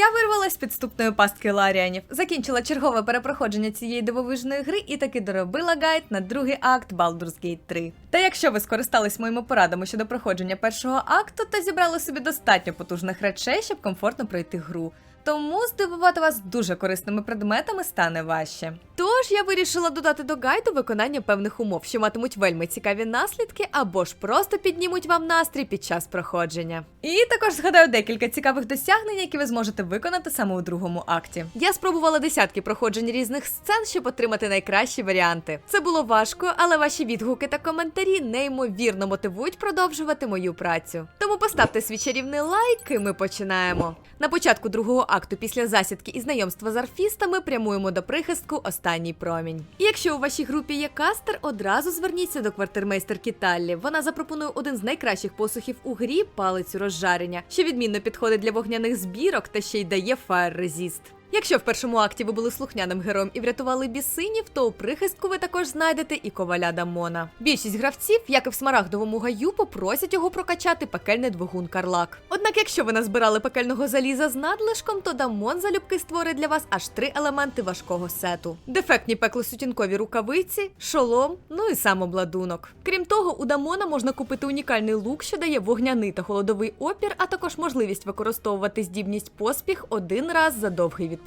Я вирвалась з підступної пастки Ларіанів, закінчила чергове перепроходження цієї дивовижної гри і таки доробила гайд на другий акт Baldur's Gate 3. Та якщо ви скористались моїми порадами щодо проходження першого акту, то зібрали собі достатньо потужних речей, щоб комфортно пройти гру. Тому здивувати вас дуже корисними предметами стане важче. Тож я вирішила додати до гайду виконання певних умов, що матимуть вельми цікаві наслідки, або ж просто піднімуть вам настрій під час проходження. І також згадаю декілька цікавих досягнень, які ви зможете виконати саме у другому акті. Я спробувала десятки проходжень різних сцен, щоб отримати найкращі варіанти. Це було важко, але ваші відгуки та коментарі неймовірно мотивують продовжувати мою працю. Тому поставте свій чарівний лайк, і ми починаємо. На початку другого акту, після засідки і знайомства з арфістами, прямуємо до прихистку Останній промінь. І якщо у вашій групі є кастер, одразу зверніться до квартирмейстерки Таллі. Вона запропонує один з найкращих посухів у грі палицю розжарення, що відмінно підходить для вогняних збірок та ще й дає фаєр резіст. Якщо в першому акті ви були слухняним героєм і врятували бісинів, то у прихистку ви також знайдете і коваля Дамона. Більшість гравців, як і в смарагдовому гаю, попросять його прокачати пекельний двигун Карлак. Однак, якщо ви назбирали пекельного заліза з надлишком, то Дамон залюбки створить для вас аж три елементи важкого сету: дефектні пеклосутінкові рукавиці, шолом, ну і сам обладунок. Крім того, у Дамона можна купити унікальний лук, що дає вогняний та холодовий опір, а також можливість використовувати здібність поспіх один раз за довгий відпочинок.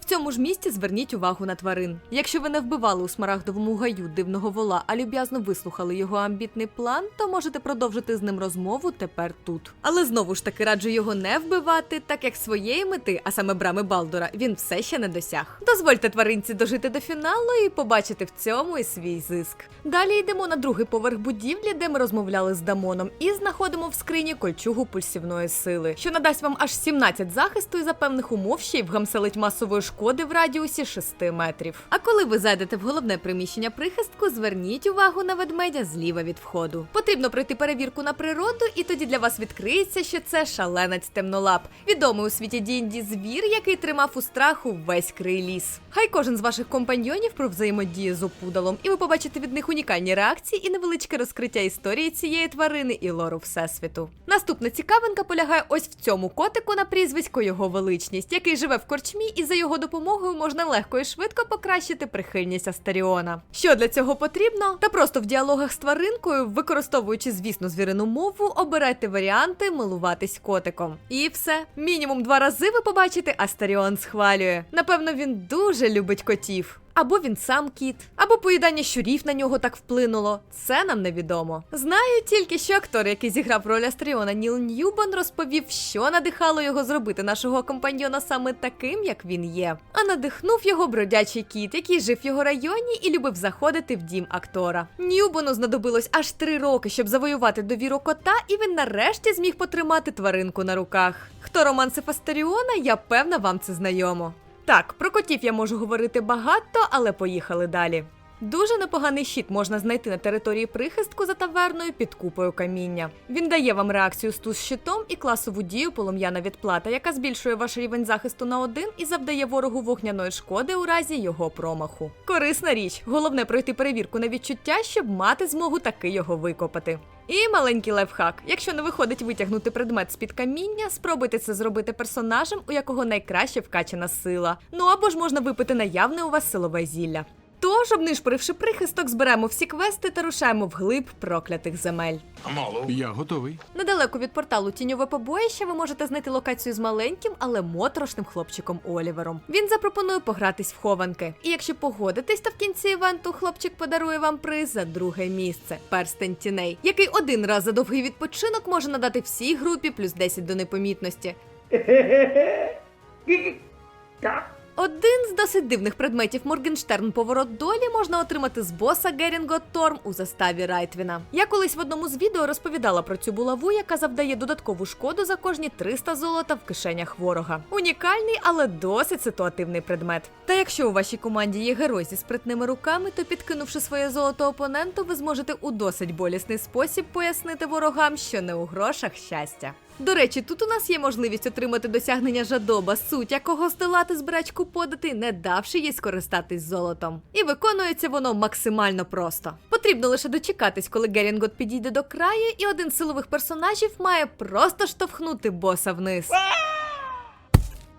В цьому ж місці зверніть увагу на тварин. Якщо ви не вбивали у смарагдовому гаю дивного вола, а люб'язно вислухали його амбітний план, то можете продовжити з ним розмову тепер тут. Але знову ж таки раджу його не вбивати, так як своєї мети, а саме брами Балдора, він все ще не досяг. Дозвольте тваринці дожити до фіналу і побачити в цьому і свій зиск. Далі йдемо на другий поверх будівлі, де ми розмовляли з Дамоном, і знаходимо в скрині кольчугу пульсівної сили, що надасть вам аж 17 захисту і за певних умов ще й вгамселить масової шкоди в радіусі 6 метрів. А коли ви зайдете в головне приміщення прихистку, зверніть увагу на ведмедя зліва від входу. Потрібно пройти перевірку на природу, і тоді для вас відкриється, що це шаленець темнолап, відомий у світі D&D звір, який тримав у страху весь крий ліс. Хай кожен з ваших компаньйонів про взаємодію з опудалом, і ви побачите від них унікальні реакції і невеличке розкриття історії цієї тварини і лору всесвіту. Наступна цікавинка полягає ось в цьому котику на прізвисько його величність, який живе в корчмі, і за його допомогою можна легко і швидко покращити прихильність Астеріона. Що для цього потрібно? Та просто в діалогах з тваринкою, використовуючи, звісно, звірину мову, обирайте варіанти милуватись котиком. І все. Мінімум два рази ви побачите, Астеріон схвалює. Напевно, він дуже любить котів. Або він сам кіт, або поїдання щурів на нього так вплинуло. Це нам невідомо. Знаю тільки, що актор, який зіграв роль Астріона Ніл Ньюбан, розповів, що надихало його зробити нашого компаньйона саме таким, як він є. А надихнув його бродячий кіт, який жив в його районі і любив заходити в дім актора. Ньюбану знадобилось аж три роки, щоб завоювати довіру кота, і він нарешті зміг потримати тваринку на руках. Хто романсив Астеріона, я певна вам це знайомо. Так, про котів я можу говорити багато, але поїхали далі. Дуже непоганий щит можна знайти на території прихистку за таверною під купою каміння. Він дає вам реакцію стус щитом і класову дію полум'яна відплата, яка збільшує ваш рівень захисту на один і завдає ворогу вогняної шкоди у разі його промаху. Корисна річ, головне пройти перевірку на відчуття, щоб мати змогу таки його викопати. І маленький лайфхак. Якщо не виходить витягнути предмет з-під каміння, спробуйте це зробити персонажем, у якого найкраще вкачана сила. Ну або ж можна випити наявне у вас силове зілля. Тож, обнишпоривши прихисток, зберемо всі квести та рушаємо вглиб проклятих земель. Я готовий. Недалеко від порталу Тіньове побоїще ви можете знайти локацію з маленьким, але моторошним хлопчиком Олівером. Він запропонує погратись в хованки. І якщо погодитесь, то в кінці івенту хлопчик подарує вам приз за друге місце перстень тіней, який один раз за довгий відпочинок може надати всій групі плюс 10 до непомітності. Один з досить дивних предметів Моргенштерн поворот долі можна отримати з боса Герінго Торм у заставі Райтвіна. Я колись в одному з відео розповідала про цю булаву, яка завдає додаткову шкоду за кожні 300 золота в кишенях ворога. Унікальний, але досить ситуативний предмет. Та якщо у вашій команді є герой зі спритними руками, то підкинувши своє золото опоненту, ви зможете у досить болісний спосіб пояснити ворогам, що не у грошах щастя. До речі, тут у нас є можливість отримати досягнення жадоба, суть якого здолати збирачку подати, не давши їй скористатись золотом. І виконується воно максимально просто. Потрібно лише дочекатись, коли Герінгот підійде до краю, і один з силових персонажів має просто штовхнути боса вниз.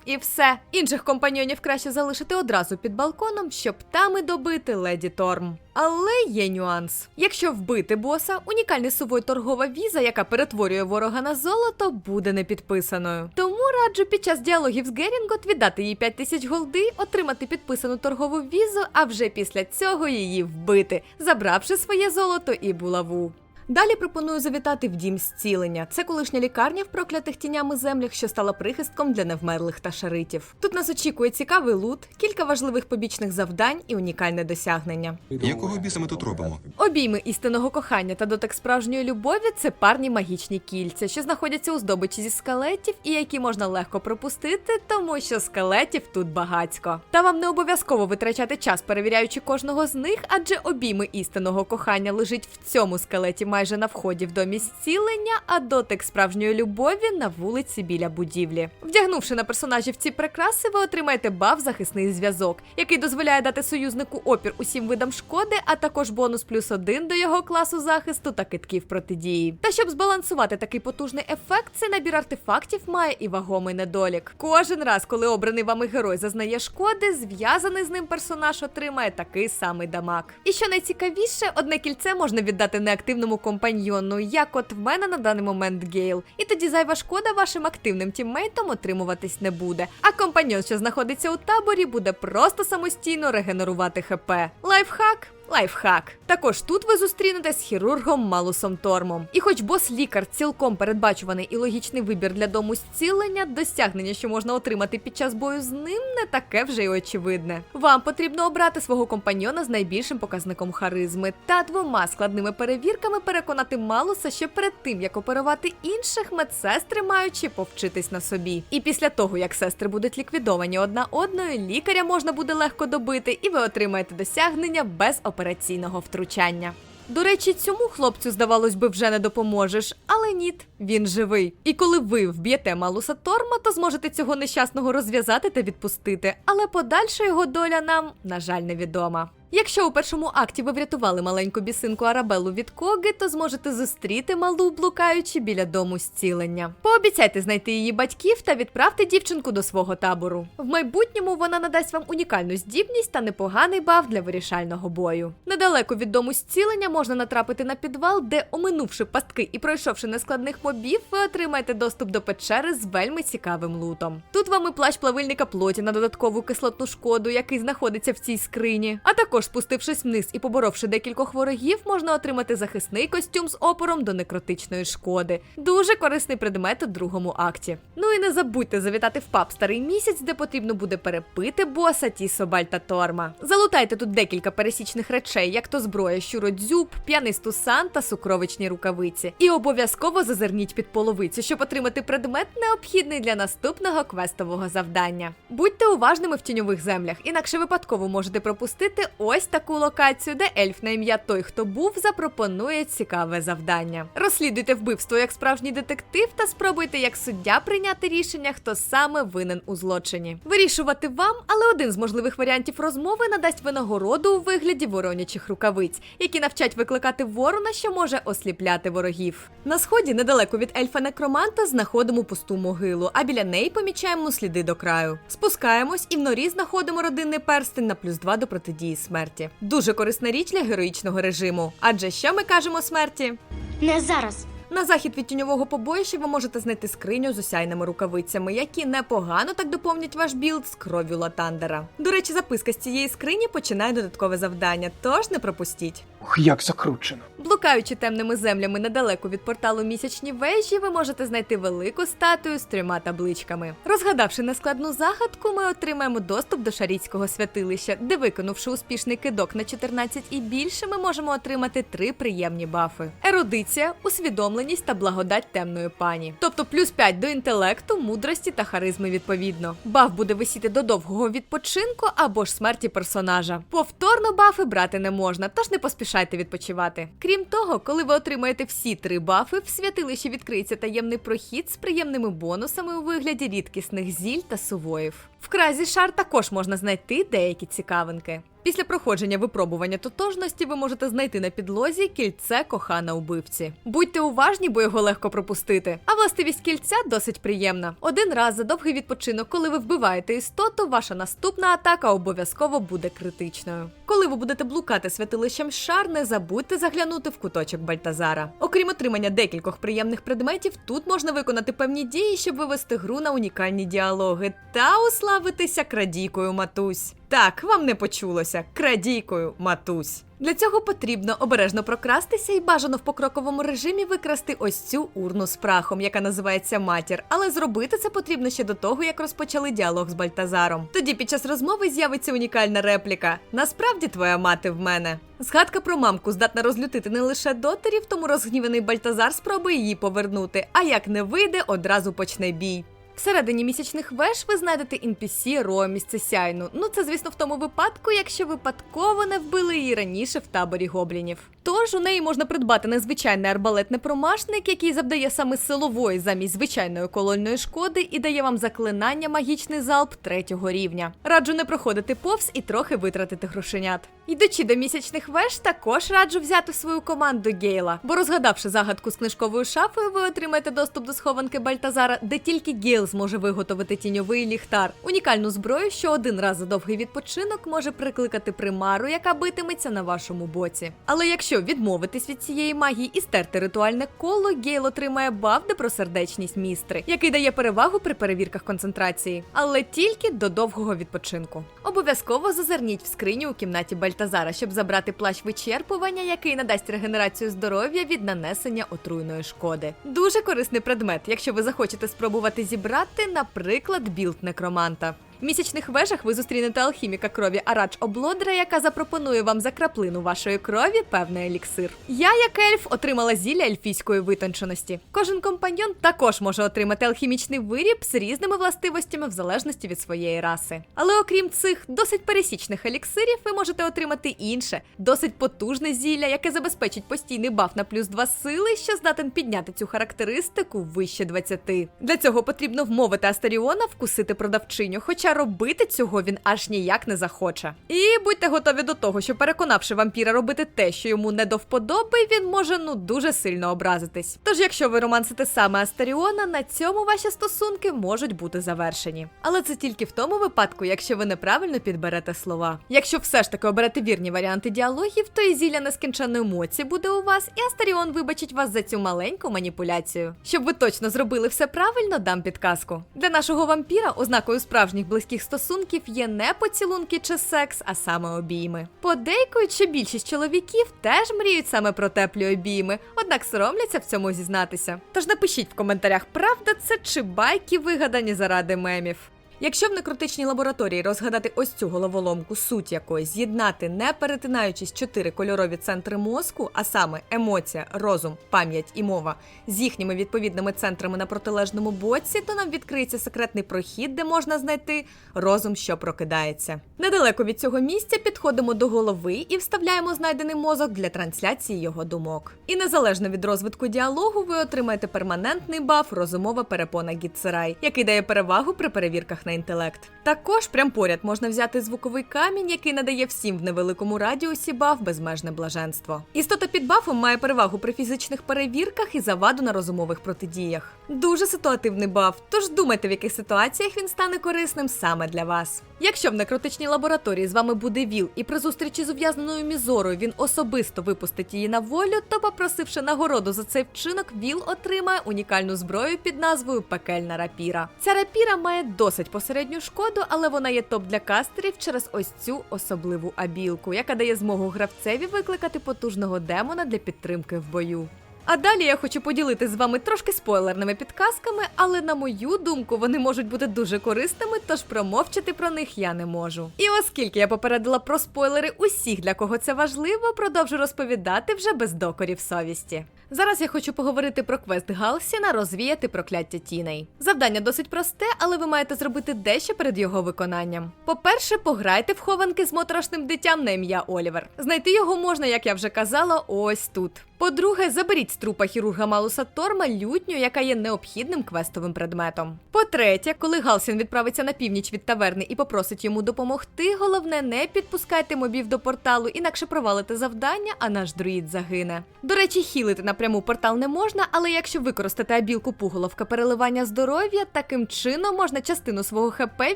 І все. Інших компаньйонів краще залишити одразу під балконом, щоб там і добити леді Торм. Але є нюанс. Якщо вбити боса, унікальний з торгова віза, яка перетворює ворога на золото, буде не підписаною. Тому раджу під час діалогів з Герінгот віддати їй 5 тисяч голди, отримати підписану торгову візу, а вже після цього її вбити, забравши своє золото і булаву. Далі пропоную завітати в дім зцілення. Це колишня лікарня в проклятих тінями землях, що стала прихистком для невмерлих та шаритів. Тут нас очікує цікавий лут, кілька важливих побічних завдань і унікальне досягнення. Якого біса ми тут робимо? Обійми істинного кохання та дотик справжньої любові це парні магічні кільця, що знаходяться у здобичі зі скелетів і які можна легко пропустити, тому що скелетів тут багацько. Та вам не обов'язково витрачати час, перевіряючи кожного з них, адже обійми істинного кохання лежить в цьому скелеті майже на вході в домі зцілення, а дотик справжньої любові на вулиці біля будівлі. Вдягнувши на персонажів ці прикраси, ви отримаєте баф захисний зв'язок, який дозволяє дати союзнику опір усім видам шкоди, а також бонус плюс один до його класу захисту та китків протидії. Та щоб збалансувати такий потужний ефект, цей набір артефактів має і вагомий недолік. Кожен раз, коли обраний вами герой зазнає шкоди, зв'язаний з ним персонаж отримає такий самий дамаг. І що найцікавіше, одне кільце можна віддати неактивному компаньйону, як от в мене на даний момент Гейл. І тоді зайва шкода вашим активним тіммейтом отримуватись не буде. А компаньйон, що знаходиться у таборі, буде просто самостійно регенерувати ХП. Лайфхак. Лайфхак. Також тут ви зустрінетесь з хірургом Малусом Тормом. І хоч бос-лікар цілком передбачуваний і логічний вибір для дому зцілення, досягнення, що можна отримати під час бою з ним, не таке вже й очевидне. Вам потрібно обрати свого компаньйона з найбільшим показником харизми та двома складними перевірками переконати Малуса, що перед тим як оперувати інших, медсестри маючи повчитись на собі. І після того, як сестри будуть ліквідовані одна одною, лікаря можна буде легко добити, і ви отримаєте досягнення без операційного втручання. До речі, цьому хлопцю, здавалось би, вже не допоможеш, але ніт, він живий. І коли ви вб'єте Малуса Торма, то зможете цього нещасного розв'язати та відпустити. Але подальша його доля нам, на жаль, невідома. Якщо у першому акті ви врятували маленьку бісинку Арабелу від коги, то зможете зустріти малу, блукаючи біля дому зцілення. Пообіцяйте знайти її батьків та відправте дівчинку до свого табору. В майбутньому вона надасть вам унікальну здібність та непоганий баф для вирішального бою. Недалеко від дому зцілення можна натрапити на підвал, де, оминувши пастки і пройшовши нескладних мобів, ви отримаєте доступ до печери з вельми цікавим лутом. Тут вам і плащ плавильника плоті на додаткову кислотну шкоду, який знаходиться в цій скрині. А також, спустившись вниз і поборовши декількох ворогів, можна отримати захисний костюм з опором до некротичної шкоди. Дуже корисний предмет у другому акті. Ну і не забудьте завітати в паб старий місяць, де потрібно буде перепити боса Тісо та Торма. Залутайте тут декілька пересічних речей, як то зброя, щуродзюб, п'яний стусан та сукровичні рукавиці. І обов'язково зазирніть під половицю, щоб отримати предмет, необхідний для наступного квестового завдання. Будьте уважними в тіньових землях, інакше випадково можете пропустити ось таку локацію, де ельф на ім'я той, хто був, запропонує цікаве завдання. Розслідуйте вбивство як справжній детектив та спробуйте як суддя прийняти рішення, хто саме винен у злочині. Вирішувати вам, але один з можливих варіантів розмови надасть винагороду у вигляді воронячих рукавиць, які навчать викликати ворона, що може осліпляти ворогів. На сході, недалеко від ельфа некроманта, знаходимо пусту могилу, а біля неї помічаємо сліди до краю. Спускаємось і в норі знаходимо родинний перстень на плюс 2 до протидії смерті. Дуже корисна річ для героїчного режиму. Адже що ми кажемо смерті? Не зараз. На захід від тіньового побоїща ви можете знайти скриню з осяйними рукавицями, які непогано так доповнять ваш білд з кров'ю Латандера. До речі, записка з цієї скрині починає додаткове завдання, тож не пропустіть. Ох, як закручено. Блукаючи темними землями недалеко від порталу місячні вежі, ви можете знайти велику статую з трьома табличками. Розгадавши нескладну загадку, ми отримаємо доступ до шаріцького святилища, де, виконавши успішний кидок на 14 і більше, ми можемо отримати три приємні бафи: ерудиція, усвідомленість та благодать темної пані. Тобто плюс 5 до інтелекту, мудрості та харизми відповідно. Баф буде висіти до довгого відпочинку або ж смерті персонажа. Повторно бафи брати не можна, тож не поспішайте відпочивати. Крім того, коли ви отримаєте всі три бафи, в святилищі відкриється таємний прохід з приємними бонусами у вигляді рідкісних зіль та сувоїв. В кразі шар також можна знайти деякі цікавинки. Після проходження випробування тотожності ви можете знайти на підлозі кільце кохана убивці. Будьте уважні, бо його легко пропустити. А властивість кільця досить приємна. Один раз за довгий відпочинок, коли ви вбиваєте істоту, ваша наступна атака обов'язково буде критичною. Коли ви будете блукати святилищем шар, не забудьте заглянути в куточок Бальтазара. Окрім отримання декількох приємних предметів, тут можна виконати певні дії, щоб вивести гру на унікальні діалоги та уславитися крадійкою матусь. Так, вам не почулося крадійкою матусь. Для цього потрібно обережно прокрастися і бажано в покроковому режимі викрасти ось цю урну з прахом, яка називається матір. Але зробити це потрібно ще до того, як розпочали діалог з Бальтазаром. Тоді під час розмови з'явиться унікальна репліка: Насправді твоя мати в мене. Згадка про мамку здатна розлютити не лише дотерів, тому розгніваний Бальтазар спробує її повернути. А як не вийде, одразу почне бій. Всередині місячних веж ви знайдете NPC Роа місце сяйну. Ну це, звісно, в тому випадку, якщо випадково не вбили її раніше в таборі гоблінів. Тож у неї можна придбати незвичайний арбалет-непромашник, який завдає саме силової замість звичайної колонної шкоди і дає вам заклинання магічний залп третього рівня. Раджу не проходити повз і трохи витратити грошенят. Йдучи до місячних веж, також раджу взяти свою команду Гейла, бо розгадавши загадку з книжковою шафою, ви отримаєте доступ до схованки Бальтазара, де тільки Гейл зможе виготовити тіньовий ліхтар, унікальну зброю, що один раз за довгий відпочинок може прикликати примару, яка битиметься на вашому боці. Але якщо відмовитись від цієї магії і стерти ритуальне коло, Гейл отримає баф де про сердечність містри, який дає перевагу при перевірках концентрації, але тільки до довгого відпочинку. Обов'язково зазирніть в скриню у кімнаті Бальтазара, щоб забрати плащ вичерпування, який надасть регенерацію здоров'я від нанесення отруйної шкоди. Дуже корисний предмет, якщо ви захочете спробувати зібрати, наприклад, білд некроманта. В місячних вежах ви зустрінете алхіміка крові Арач Облодра, яка запропонує вам за краплину вашої крові певний еліксир. Я, як ельф, отримала зілля ельфійської витонченості. Кожен компаньйон також може отримати алхімічний виріб з різними властивостями в залежності від своєї раси. Але окрім цих досить пересічних еліксирів, ви можете отримати інше, досить потужне зілля, яке забезпечить постійний баф на плюс 2 сили, що здатен підняти цю характеристику вище 20. Для цього потрібно вмовити Астаріона вкусити продавчиню, хоча робити цього він аж ніяк не захоче. І будьте готові до того, що переконавши вампіра робити те, що йому не до вподоби, він може ну дуже сильно образитись. Тож, якщо ви романсите саме Астаріона, на цьому ваші стосунки можуть бути завершені. Але це тільки в тому випадку, якщо ви неправильно підберете слова. Якщо все ж таки оберете вірні варіанти діалогів, то і зілля нескінченної емоції буде у вас, і Астаріон вибачить вас за цю маленьку маніпуляцію. Щоб ви точно зробили все правильно, дам підказку. Для нашого вампіра ознакою справжніх близьких стосунків є не поцілунки чи секс, а саме обійми. Подейкуючи більшість чоловіків теж мріють саме про теплі обійми, однак соромляться в цьому зізнатися. Тож напишіть в коментарях, правда це чи байки вигадані заради мемів. Якщо в некротичній лабораторії розгадати ось цю головоломку, суть якої з'єднати, не перетинаючись чотири кольорові центри мозку, а саме емоція, розум, пам'ять і мова, з їхніми відповідними центрами на протилежному боці, то нам відкриється секретний прохід, де можна знайти розум, що прокидається. Недалеко від цього місця підходимо до голови і вставляємо знайдений мозок для трансляції його думок. І незалежно від розвитку діалогу, ви отримаєте перманентний баф розумова перепона Гітсерай, який дає перевагу при перевірках на інтелект. Також прям поряд можна взяти звуковий камінь, який надає всім в невеликому радіусі баф безмежне блаженство. Істота під бафом має перевагу при фізичних перевірках і заваду на розумових протидіях. Дуже ситуативний баф, тож думайте, в яких ситуаціях він стане корисним саме для вас. Якщо в некротичній лабораторії з вами буде ВІЛ, і при зустрічі з ув'язненою мізорою він особисто випустить її на волю, то, попросивши нагороду за цей вчинок, ВІЛ отримає унікальну зброю під назвою Пекельна рапіра. Ця рапіра має досить посередню шкоду, але вона є топ для кастерів через ось цю особливу абілку, яка дає змогу гравцеві викликати потужного демона для підтримки в бою. А далі я хочу поділитися з вами трошки спойлерними підказками, але на мою думку вони можуть бути дуже корисними, тож промовчати про них я не можу. І оскільки я попередила про спойлери усіх, для кого це важливо, продовжу розповідати вже без докорів совісті. Зараз я хочу поговорити про квест Галсіна розвіяти прокляття тіней. Завдання досить просте, але ви маєте зробити дещо перед його виконанням. По-перше, пограйте в хованки з моторошним дитям на ім'я Олівер. Знайти його можна, як я вже казала, ось тут. По-друге, заберіть трупа хірурга Малуса Торма лютню, яка є необхідним квестовим предметом. По-третє, коли Галсін відправиться на північ від таверни і попросить йому допомогти, головне не підпускайте мобів до порталу, інакше провалите завдання, а наш друїд загине. До речі, хілити напряму портал не можна, але якщо використати абілку пуголовка переливання здоров'я, таким чином можна частину свого ХП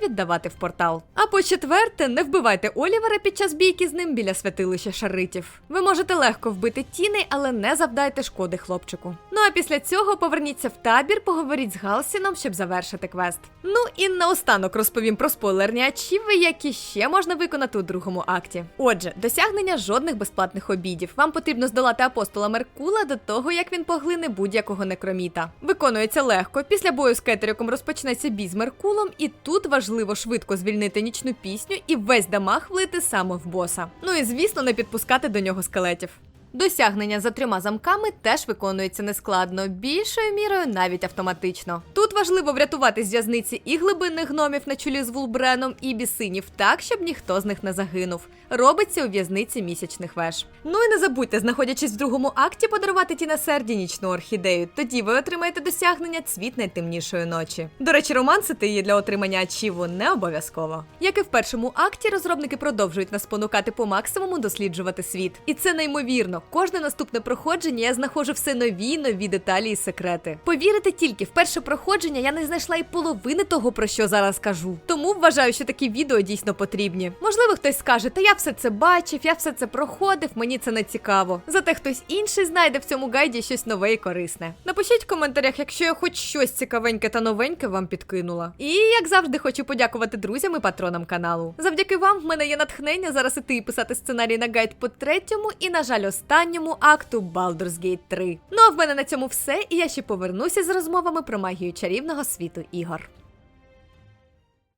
віддавати в портал. А по четверте, не вбивайте Олівера під час бійки з ним біля святилища шаритів. Ви можете легко вбити тіней, але не завдайте шкоди хлопчику. Ну а після цього поверніться в табір, поговоріть з Галсіном, щоб завершити квест. Ну і наостанок розповім про спойлерні ачіви, які ще можна виконати у другому акті. Отже, досягнення жодних безплатних обідів. Вам потрібно здолати апостола Меркула до того, як він поглине будь-якого некроміта. Виконується легко. Після бою з кетеріком розпочнеться бій з Меркулом, і тут важливо швидко звільнити нічну пісню і весь дамаг влити саме в боса. Ну і звісно, не підпускати до нього скелетів. Досягнення за трьома замками теж виконується нескладно, більшою мірою навіть автоматично. Тут важливо врятувати з в'язниці і глибинних гномів на чолі з Вулбреном, і бісинів так, щоб ніхто з них не загинув. Робиться у в'язниці місячних веж. Ну і не забудьте, знаходячись в другому акті, подарувати Тінасерді нічну орхідею. Тоді ви отримаєте досягнення цвіт найтемнішої ночі. До речі, романсити її для отримання ачіву не обов'язково. Як і в першому акті, розробники продовжують нас спонукати по максимуму досліджувати світ. І це неймовірно. Кожне наступне проходження я знаходжу все нові нові деталі і секрети. Повірите тільки, в перше проходження я не знайшла і половини того, про що зараз кажу. Тому вважаю, що такі відео дійсно потрібні. Можливо, хтось скаже, та я все це бачив, я все це проходив, мені це не цікаво. Зате хтось інший знайде в цьому гайді щось нове і корисне. Напишіть в коментарях, якщо я хоч щось цікавеньке та новеньке вам підкинула. І як завжди, хочу подякувати друзям і патронам каналу. Завдяки вам в мене є натхнення зараз іти і писати сценарій на гайд по третьому і, на жаль, останньому акту Baldur's Gate 3. Ну а в мене на цьому все, і я ще повернуся з розмовами про магію чарівного світу ігор.